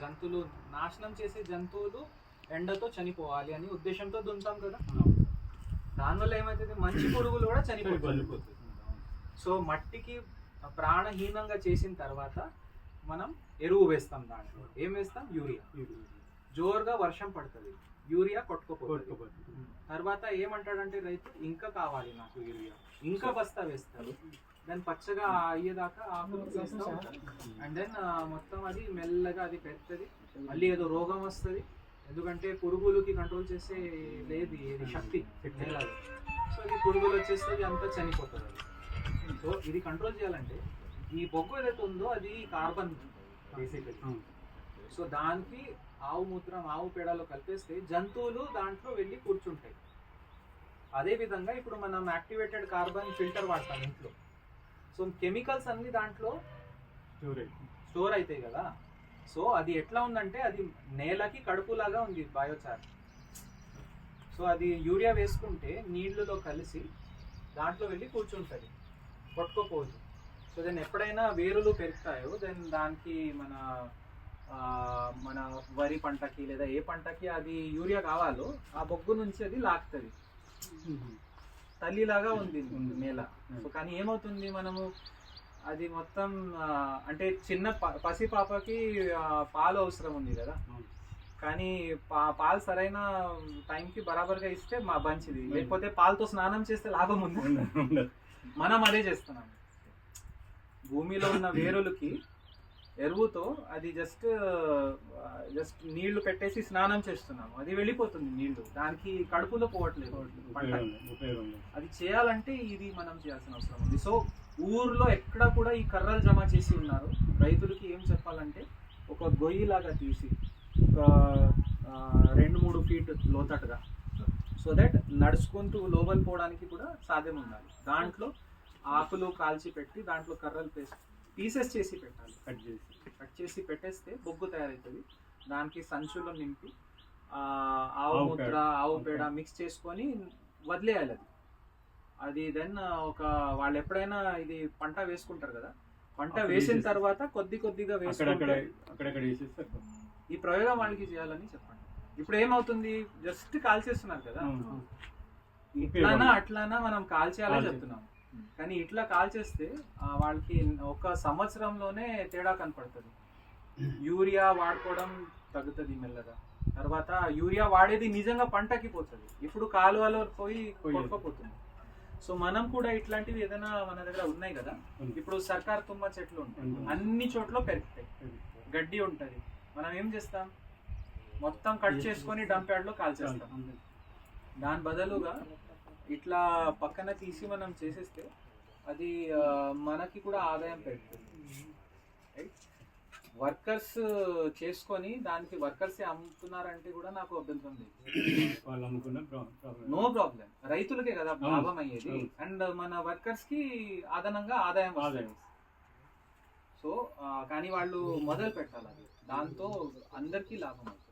జంతువులు నాశనం చేసే జంతువులు ఎండతో చనిపోవాలి అని ఉద్దేశంతో దున్నుతాం కదా? దానివల్ల ఏమవుతుంది మంచి పురుగులు కూడా చనిపోతాయి. సో మట్టికి ప్రాణహీనంగా చేసిన తర్వాత మనం ఎరువు వేస్తాం దాంట్లో. ఏం వేస్తాం? యూరియా. జోరుగా వర్షం పడుతుంది. యూరియా కొట్టుకోపోతుంది. తర్వాత ఏమంటాడంటే రైతు ఇంకా కావాలి నాకు యూరియా. ఇంకా బస్తా వేస్తాడు. దాన్ని పచ్చగా అయ్యేదాకా ఆకులు వేస్తూ ఉంటాడు అండ్ దెన్ మొత్తం అది మెల్లగా అది పెడుతుంది మళ్ళీ ఏదో రోగం వస్తుంది. ఎందుకంటే పురుగులకి కంట్రోల్ చేసే లేదు ఇది శక్తి నేలది సో ఇది పురుగులు వచ్చేస్తుంది అంతా చనిపోతుంది సో ఇది కంట్రోల్ చేయాలంటే ఈ బొగ్గు ఏదైతే ఉందో అది కార్బన్ బేసికలీ సో దానికి ఆవు మూత్రం ఆవు పేడలో కలిపేస్తే జంతువులు దాంట్లో వెళ్ళి కూర్చుంటాయి. అదే విధంగా ఇప్పుడు మనం యాక్టివేటెడ్ కార్బన్ ఫిల్టర్ వాడతాం ఇంట్లో. సో కెమికల్స్ అన్ని దాంట్లో స్టోర్ అవుతాయి కదా. సో అది ఎట్లా ఉందంటే అది నేలకి కడుపులాగా ఉంది బయోచార్ సో అది యూరియా వేసుకుంటే నీళ్ళలో కలిసి దాంట్లో వెళ్ళి కూర్చుంటుంది. కొట్టుకోపోదు. సో దెన్ ఎప్పుడైనా వేరులు పెరుగుతాయో దెన్ దానికి మన మన వరి పంటకి లేదా ఏ పంటకి అది యూరియా కావాలో ఆ బొగ్గు నుంచి అది లాగుతుంది తల్లిలాగా ఉంది నేల. సో కానీ ఏమవుతుంది మనము అది మొత్తం అంటే చిన్న పసి పాపకి పాలు అవసరం ఉంది కదా. కానీ పా పాలు సరైన టైంకి బరాబర్గా ఇస్తే మా మంచిది. లేకపోతే పాలతో స్నానం చేస్తే లాభం ఉంది మనం అదే చేస్తున్నాం. భూమిలో ఉన్న వేరులకి ఎరువుతో అది జస్ట్ జస్ట్ నీళ్ళు పెట్టేసి స్నానం చేస్తున్నాము. అది వెళ్ళిపోతుంది నీళ్ళు. దానికి కడుపులో పోవట్లేదు. అది చేయాలంటే ఇది మనం చేయాల్సిన అవసరం ఉంది. సో ఊర్లో ఎక్కడ కూడా ఈ కర్రలు జమ చేసి ఉన్నారు. రైతులకి ఏం చెప్పాలంటే ఒక గొయ్యి లాగా తీసి ఒక రెండు మూడు ఫీట్ లోతట్టుగా సో దట్ నడుచుకుంటూ లోపలి పోవడానికి కూడా సాధ్యం ఉండాలి. దాంట్లో ఆకులు కాల్చి పెట్టి దాంట్లో కర్రలు పేసి పీసెస్ చేసి పెట్టాలి. కట్ చేసి. కట్ చేసి పెట్టేస్తే బొగ్గు తయారవుతుంది. దానికి సంచులో నింపి ఆవు ముద్ర. ఆవు పేడ. మిక్స్ చేసుకొని వదిలేయాలి అది. అది దెన్ ఒక వాళ్ళు ఎప్పుడైనా ఇది పంట వేసుకుంటారు కదా పంట వేసిన. తర్వాత కొద్ది కొద్దిగా అక్కడక్కడ వేసుకుంటే అక్కడక్కడ వేసేస్తే ఈ ప్రయోగం వాళ్ళకి చేయాలని చెప్పండి. ఇప్పుడు ఏమవుతుంది? జస్ట్ కాల్చేస్తున్నారు కదా. ఇట్లానా అట్లానా మనం కాల్చేయాలని కాల్చే- చెప్తున్నాం కానీ ఇట్లా కాల్చేస్తే ఆ, వాళ్ళకి ఒక సంవత్సరంలోనే తేడా కనపడుతుంది. యూరియా వాడుకోవడం తగ్గుతుంది మెల్లగా. తర్వాత యూరియా వాడేది నిజంగా పంటకి పోతుంది. ఇప్పుడు కాలువలో పోయి. కొట్టుకుపోతుంది. సో మనం కూడా ఇట్లాంటివి ఏదైనా మన దగ్గర ఉన్నాయి కదా. ఇప్పుడు సర్కార్ తుమ్మ చెట్లు ఉంటాయి. అన్ని చోట్ల పెరుగుతాయి. గడ్డి ఉంటది. మనం ఏం చేస్తాం? మొత్తం కట్ చేసుకొని డంప్ యార్డ్లో కాల్చేస్తాం దాని బదులుగా ఇట్లా పక్కన తీసి మనం చేసేస్తే అది మనకి కూడా ఆదాయం పెరుగుతుంది. వర్కర్స్ చేసుకొని దానికి వర్కర్స్ అమ్ముతున్నారంటే కూడా నాకు అభ్యంతరం లేదు. నో ప్రాబ్లం రైతులకే కదా. లాభం అయ్యేది. అండ్ మన వర్కర్స్కి అదనంగా ఆదాయం వస్తుంది. ఆదాయం సో కానీ వాళ్ళు మొదలు పెట్టాలి దాంతో అందరికీ లాభం అవుతుంది.